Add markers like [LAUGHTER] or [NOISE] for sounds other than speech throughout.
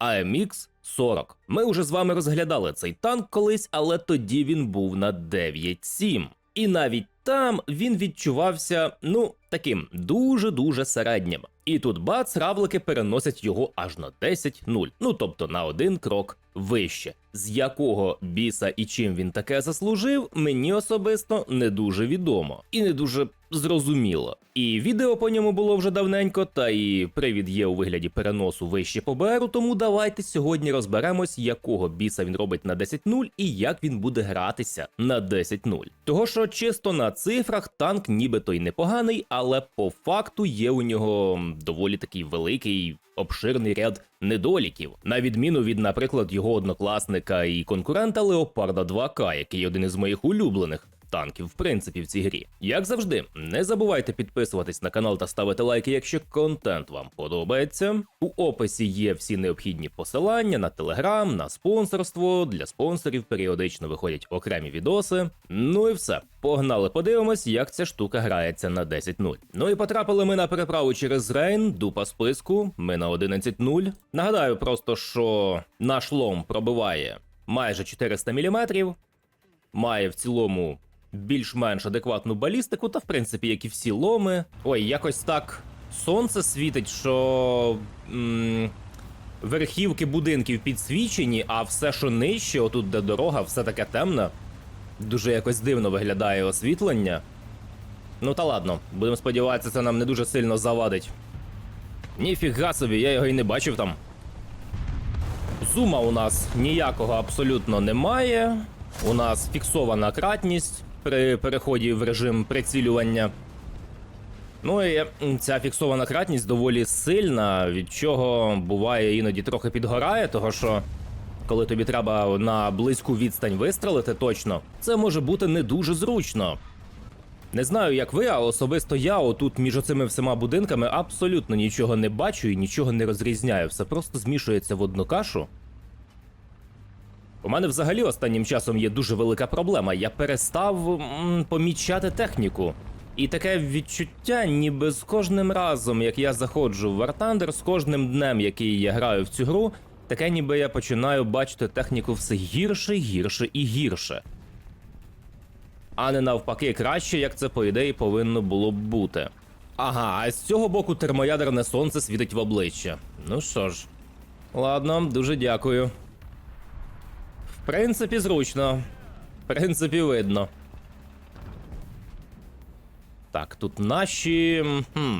AMX 40. Ми вже з вами розглядали цей танк колись, але тоді він був на 9.7. І навіть там він відчувався, ну, таким дуже-дуже середнім. І тут бац, равлики переносять його аж на 10-0, ну тобто на один крок вище. З якого біса і чим він таке заслужив, мені особисто не дуже відомо і не дуже зрозуміло. І відео по ньому було вже давненько, та і привід є у вигляді переносу вище по БРу, тому давайте сьогодні розберемось, якого біса він робить на 10-0 і як він буде гратися на 10-0. Того що чисто на цифрах танк нібито й непоганий, але по факту є у нього доволі такий великий. Обширний ряд недоліків, на відміну від, наприклад, його однокласника і конкурента Леопарда 2К, який один із моїх улюблених танків, в принципі, в цій грі. Як завжди, не забувайте підписуватись на канал та ставити лайки, якщо контент вам подобається. У описі є всі необхідні посилання на телеграм, на спонсорство. Для спонсорів періодично виходять окремі відоси. Ну і все. Погнали, подивимось, як ця штука грається на 10-0. Ну і потрапили ми на переправу через Рейн, дупа списку. Ми на 11-0. Нагадаю просто, що наш лом пробиває майже 400 мм, має в цілому більш-менш адекватну балістику, та в принципі, як і всі ломи. Ой, якось так сонце світить, що. М- Верхівки будинків підсвічені, а все, що нижче, отут де дорога, все таке темне. Дуже якось дивно виглядає освітлення. Ну та ладно, будемо сподіватися, це нам не дуже сильно завадить. Ніфіга собі, я його і не бачив там. Зума у нас ніякого абсолютно немає. У нас фіксована кратність при переході в режим прицілювання. Ну і ця фіксована кратність доволі сильна, від чого буває іноді трохи підгорає, того що коли тобі треба на близьку відстань вистрелити точно, це може бути не дуже зручно. Не знаю, як ви, а особисто я отут між оцими всіма будинками абсолютно нічого не бачу і нічого не розрізняю. Все просто змішується в одну кашу. У мене взагалі останнім часом є дуже велика проблема. Я перестав м, помічати техніку. І таке відчуття, ніби з кожним разом, як я заходжу в War Thunder, з кожним днем, який я граю в цю гру, таке ніби я починаю бачити техніку все гірше, гірше і гірше. А не навпаки краще, як це по ідеї повинно було б бути. Ага, а з цього боку термоядерне сонце світить в обличчя. Ну що ж, ладно, дуже дякую. Принципі, зручно. В принципі, видно. Так, тут наші. Хм.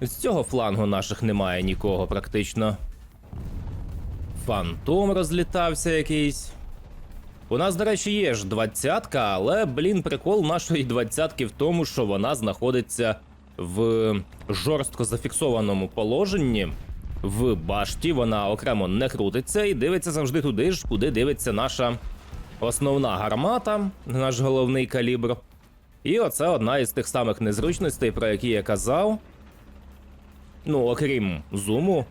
З цього флангу наших немає нікого практично. Фантом розлітався якийсь. У нас, до речі, є ж двадцятка, але, блін, прикол нашої двадцятки в тому, що вона знаходиться в жорстко зафіксованому положенні. В башті вона окремо не крутиться і дивиться завжди туди ж, куди дивиться наша основна гармата, наш головний калібр. І оце одна із тих самих незручностей, про які я казав. Ну, окрім зуму.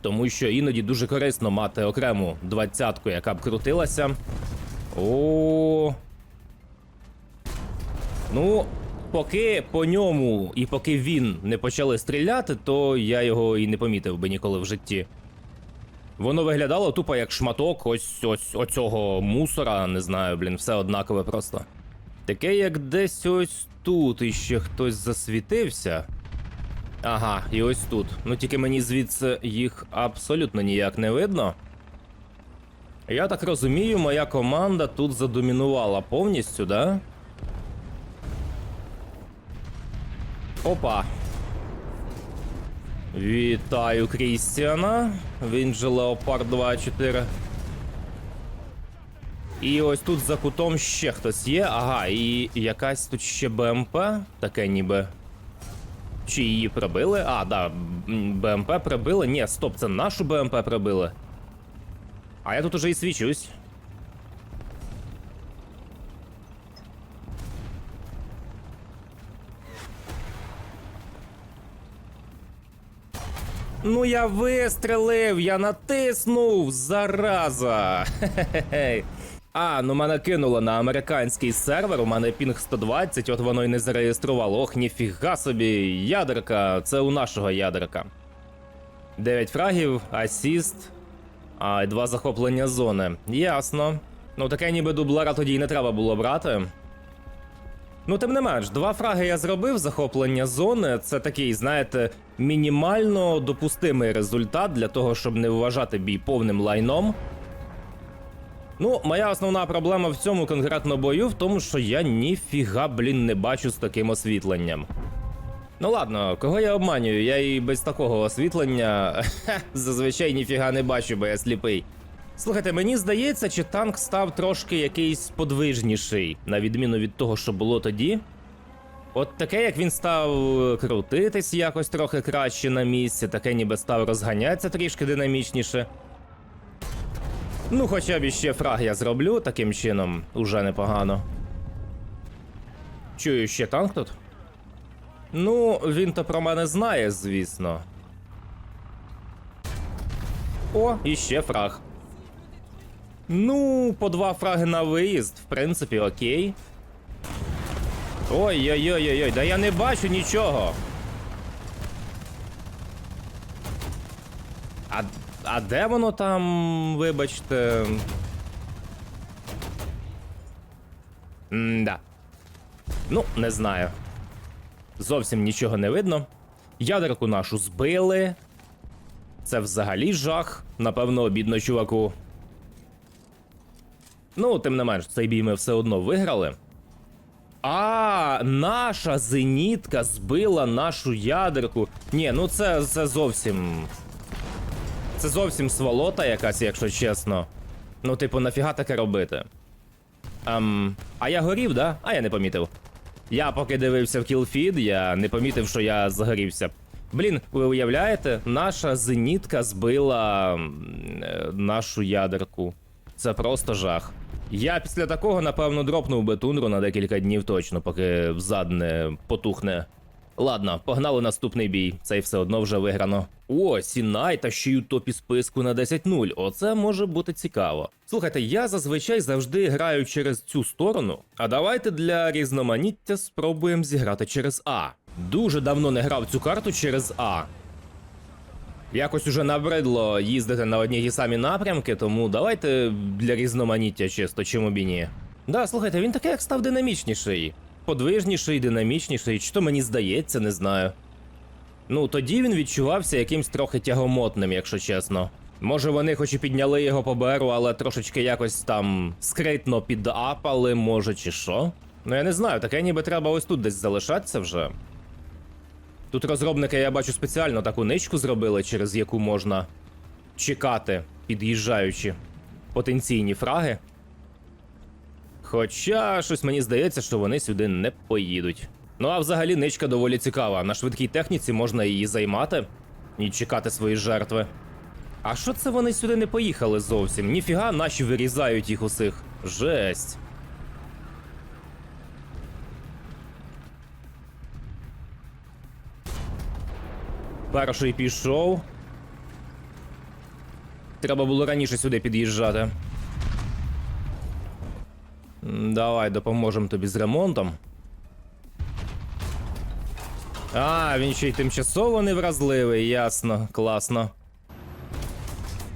Тому що іноді дуже корисно мати окрему двадцятку, яка б крутилася. О. Ну, поки по ньому і поки він не почали стріляти, то я його і не помітив би ніколи в житті. Воно виглядало тупо як шматок ось ось оцього мусора, не знаю, блін, все однакове просто. Таке, як десь ось тут іще хтось засвітився. Ага, і ось тут. Ну тільки мені звідси їх абсолютно ніяк не видно. Я так розумію, моя команда тут задомінувала повністю, да? Опа. Вітаю Крістіана. Він же Леопард 2.4. І ось тут за кутом ще хтось є. Ага, і якась тут ще БМП, таке ніби. Чи її прибили? А, да, БМП прибили. Ні, стоп, це нашу БМП прибили. А я тут уже і свічусь. Ну я вистрелив, я натиснув, зараза. Хе-хе-хе. А, ну мене кинуло на американський сервер, у мене пінг 120, от воно й не зареєструвало. Ох, ніфіга собі, ядерка, це у нашого ядерка. 9 фрагів, асіст, а і два захоплення зони. Ясно. Ну таке ніби дублера тоді й не треба було брати. Ну, тим не менш, два фраги я зробив захоплення зони. Це такий, знаєте, мінімально допустимий результат для того, щоб не вважати бій повним лайном. Ну, моя основна проблема в цьому конкретно бою в тому, що я ніфіга, блін, не бачу з таким освітленням. Ну ладно, кого я обманюю? Я і без такого освітлення [LAUGHS] зазвичай ніфіга не бачу, бо я сліпий. Слухайте, мені здається, чи танк став трошки якийсь подвижніший, на відміну від того, що було тоді. От таке, як він став крутитись якось трохи краще на місці, таке ніби став розганятися трішки динамічніше. Ну, хоча б іще фраг я зроблю таким чином, уже непогано. Чую, ще танк тут? Ну, він то про мене знає, звісно. О, іще фраг. Ну, по два фраги на виїзд, в принципі, окей. Ой-ой-ой-ой, да я не бачу нічого. А, а де воно там, вибачте. М-да. Ну, не знаю. Зовсім нічого не видно. Ядерку нашу збили. Це взагалі жах. Напевно, обідно чуваку. Ну, тим не менш, цей бій ми все одно виграли. А, наша зенітка збила нашу ядерку. Ні, ну це, це зовсім. Це зовсім сволота якась, якщо чесно. Ну, типу, нафіга таке робити? Ем, а я горів, да? А я не помітив. Я поки дивився в кілфід, я не помітив, що я загорівся. Блін, ви уявляєте, наша зенітка збила е, нашу ядерку. Це просто жах. Я після такого, напевно, дропнув би тундру на декілька днів точно, поки взад не потухне. Ладно, погнали наступний бій. Цей все одно вже виграно. О, Сінай та ще й у топі списку на 10-0. Оце може бути цікаво. Слухайте, я зазвичай завжди граю через цю сторону. А давайте для різноманіття спробуємо зіграти через А. Дуже давно не грав цю карту через А. Якось уже набридло їздити на одні ті самі напрямки, тому давайте для різноманіття чисто, чому б і ні. Да, слухайте, він такий як став динамічніший. Подвижніший, динамічніший, чи то мені здається, не знаю. Ну, тоді він відчувався якимсь трохи тягомотним, якщо чесно. Може, вони хоч і підняли його по беру, але трошечки якось там скритно підапали, може, чи що. Ну я не знаю, таке ніби треба ось тут десь залишатися вже. Тут розробники, я бачу, спеціально таку ничку зробили, через яку можна чекати, під'їжджаючи потенційні фраги. Хоча щось мені здається, що вони сюди не поїдуть. Ну а взагалі ничка доволі цікава. На швидкій техніці можна її займати і чекати свої жертви. А що це вони сюди не поїхали зовсім? Ніфіга наші вирізають їх усіх. Жесть. Перший пішов. Треба було раніше сюди під'їжджати. Давай допоможемо тобі з ремонтом. А, він ще й тимчасово невразливий, ясно, класно.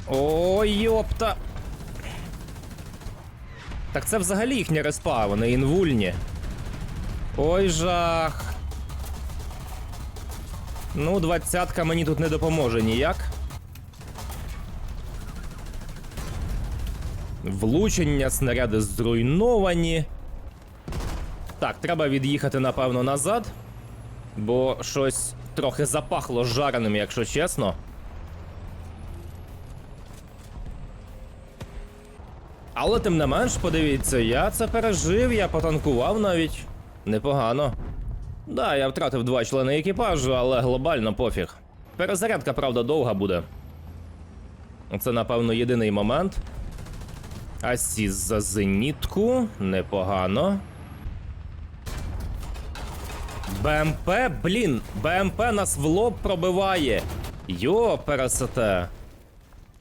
Ой, йопта. Так це взагалі їхня респа, вони інвульні. Ой, жах. Ну, двадцятка мені тут не допоможе ніяк. Влучення, снаряди зруйновані. Так, треба від'їхати, напевно, назад. Бо щось трохи запахло жареним, якщо чесно. Але тим не менш, подивіться, я це пережив, я потанкував навіть. Непогано. Да, я втратив два члени екіпажу, але глобально пофіг. Перезарядка, правда, довга буде. Це, напевно, єдиний момент. Асіс за зенітку. Непогано. БМП, блін, БМП нас в лоб пробиває. Йо, пересете.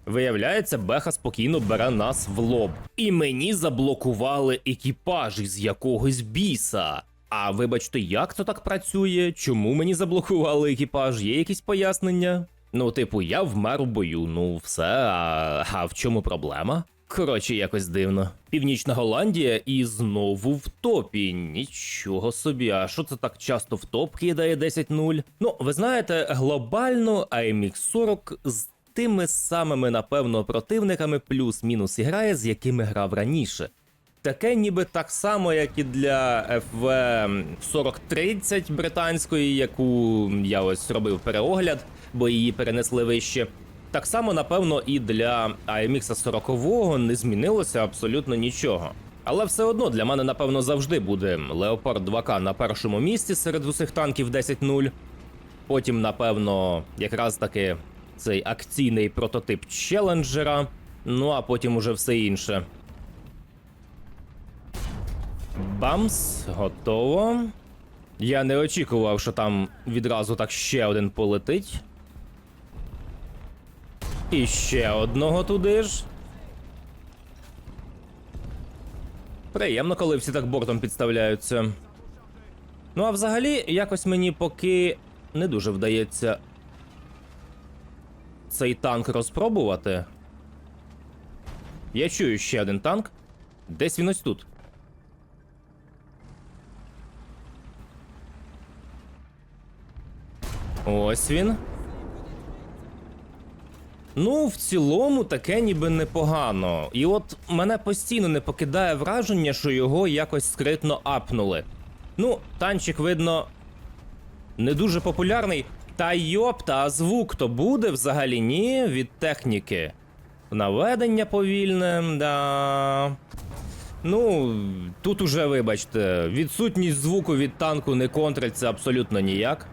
Виявляється, Беха спокійно бере нас в лоб. І мені заблокували екіпаж із якогось біса. А вибачте, як це так працює? Чому мені заблокували екіпаж? Є якісь пояснення? Ну, типу, я вмер у бою, ну все, а, а в чому проблема? Коротше, якось дивно. Північна Голландія і знову в топі. Нічого собі, а що це так часто в топ кидає 10-0? Ну, ви знаєте, глобально AMX 40 з тими самими, напевно, противниками плюс-мінус іграє, з якими грав раніше. Таке ніби так само, як і для FV 4030 британської, яку я ось робив переогляд, бо її перенесли вище. Так само, напевно, і для AMX 40 не змінилося абсолютно нічого. Але все одно для мене, напевно, завжди буде Leopard 2К на першому місці серед усіх танків 10-0. Потім, напевно, якраз таки цей акційний прототип челенджера. Ну а потім уже все інше. Бамс, готово. Я не очікував, що там відразу так ще один полетить. І ще одного туди ж. Приємно, коли всі так бортом підставляються. Ну, а взагалі, якось мені поки не дуже вдається цей танк розпробувати. Я чую ще один танк. Десь він ось тут. Ось він. Ну, в цілому, таке ніби непогано. І от мене постійно не покидає враження, що його якось скритно апнули. Ну, танчик, видно, не дуже популярний. Та йопта, а звук то буде взагалі ні від техніки. Наведення повільне, да. Ну, тут уже, вибачте, відсутність звуку від танку не контриться абсолютно ніяк.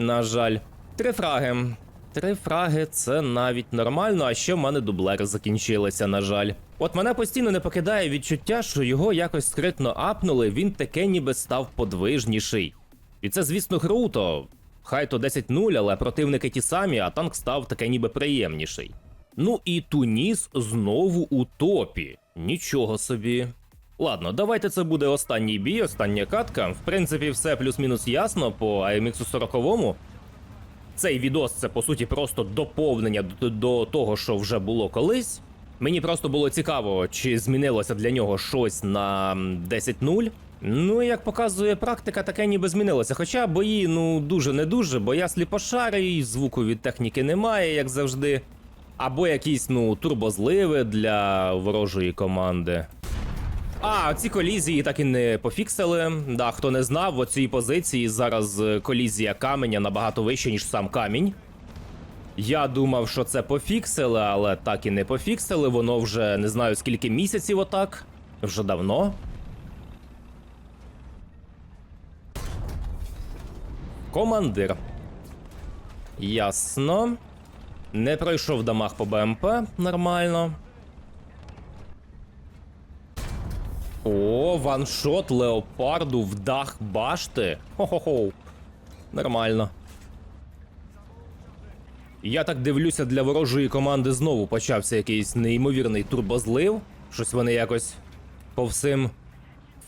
На жаль. Три фраги. Три фраги це навіть нормально, а ще в мене дублери закінчилися, на жаль. От мене постійно не покидає відчуття, що його якось скритно апнули, він таке ніби став подвижніший. І це, звісно, круто. Хай то 10-0, але противники ті самі, а танк став таке ніби приємніший. Ну і Туніс знову у топі. Нічого собі. Ладно, давайте це буде останній бій, остання катка. В принципі, все плюс-мінус ясно по AMX 40 Цей відос це по суті просто доповнення до, до того, що вже було колись. Мені просто було цікаво, чи змінилося для нього щось на 10-0. Ну, як показує практика, таке ніби змінилося. Хоча бої, ну дуже не дуже, бо я сліпошарий, звуку від техніки немає, як завжди. Або якісь, ну, турбозливи для ворожої команди. А, ці колізії так і не пофіксили. Да, хто не знав, в цій позиції зараз е, колізія каменя набагато вища, ніж сам камінь. Я думав, що це пофіксили, але так і не пофіксили. Воно вже не знаю скільки місяців отак. Вже давно. Командир. Ясно. Не пройшов дамаг по БМП нормально. О, ваншот леопарду в дах башти. Хо-хо-хо. Нормально. Я так дивлюся, для ворожої команди знову почався якийсь неймовірний турбозлив. Щось вони якось по всім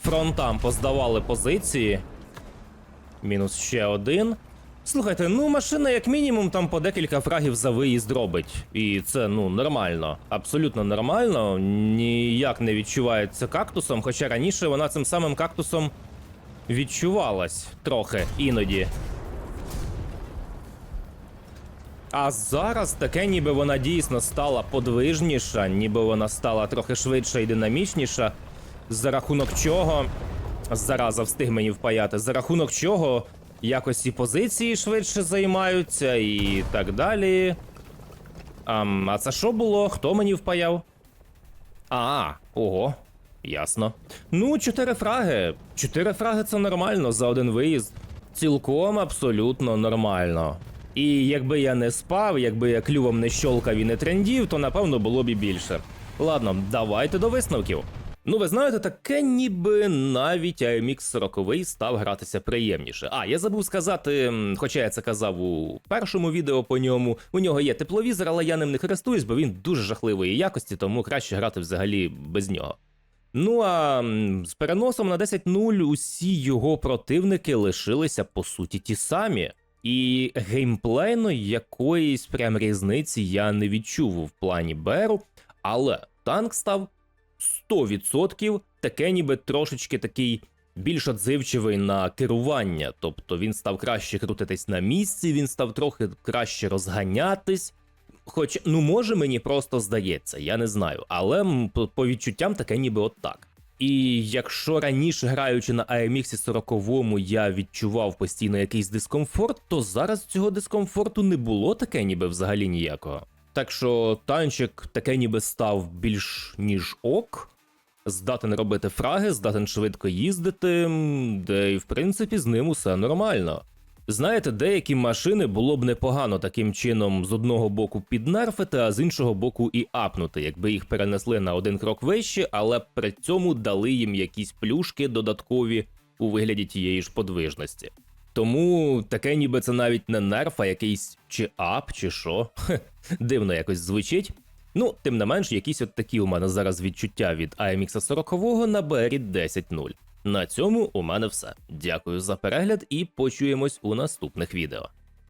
фронтам поздавали позиції. Мінус ще один. Слухайте, ну машина як мінімум там по декілька фрагів за виїзд робить. І це ну нормально, абсолютно нормально. Ніяк не відчувається кактусом, хоча раніше вона цим самим кактусом відчувалась трохи іноді. А зараз таке, ніби вона дійсно стала подвижніша, ніби вона стала трохи швидша і динамічніша. За рахунок чого. Зараза встиг мені впаяти. За рахунок чого якось і позиції швидше займаються, і так далі. Ам, а це що було? Хто мені впаяв? А, ого, ясно. Ну, чотири фраги. Чотири фраги це нормально за один виїзд. Цілком абсолютно нормально. І якби я не спав, якби я клювом не щолкав і не трендів, то напевно було б і більше. Ладно, давайте до висновків. Ну, ви знаєте, таке ніби навіть AMX 40 став гратися приємніше. А, я забув сказати, хоча я це казав у першому відео по ньому. У нього є тепловізор, але я ним не користуюсь, бо він дуже жахливої якості, тому краще грати взагалі без нього. Ну а з переносом на 10-0 усі його противники лишилися по суті ті самі. І геймплейно якоїсь прям різниці я не відчув в плані Беру, але танк став 100% таке ніби трошечки такий більш отзивчивий на керування. Тобто він став краще крутитись на місці, він став трохи краще розганятись. Хоч, ну може мені просто здається, я не знаю, але по, відчуттям таке ніби от так. І якщо раніше граючи на AMX 40 я відчував постійно якийсь дискомфорт, то зараз цього дискомфорту не було таке ніби взагалі ніякого. Так що танчик таке ніби став більш ніж ок, здатен робити фраги, здатен швидко їздити, де і в принципі з ним усе нормально. Знаєте, деякі машини було б непогано таким чином з одного боку піднерфити, а з іншого боку і апнути, якби їх перенесли на один крок вище, але при цьому дали їм якісь плюшки додаткові у вигляді тієї ж подвижності. Тому таке ніби це навіть не нерф, а якийсь чи ап, чи що. Дивно якось звучить. Ну, тим не менш, якісь от такі у мене зараз відчуття від AMX 40 на BR 10.0. На цьому у мене все. Дякую за перегляд і почуємось у наступних відео.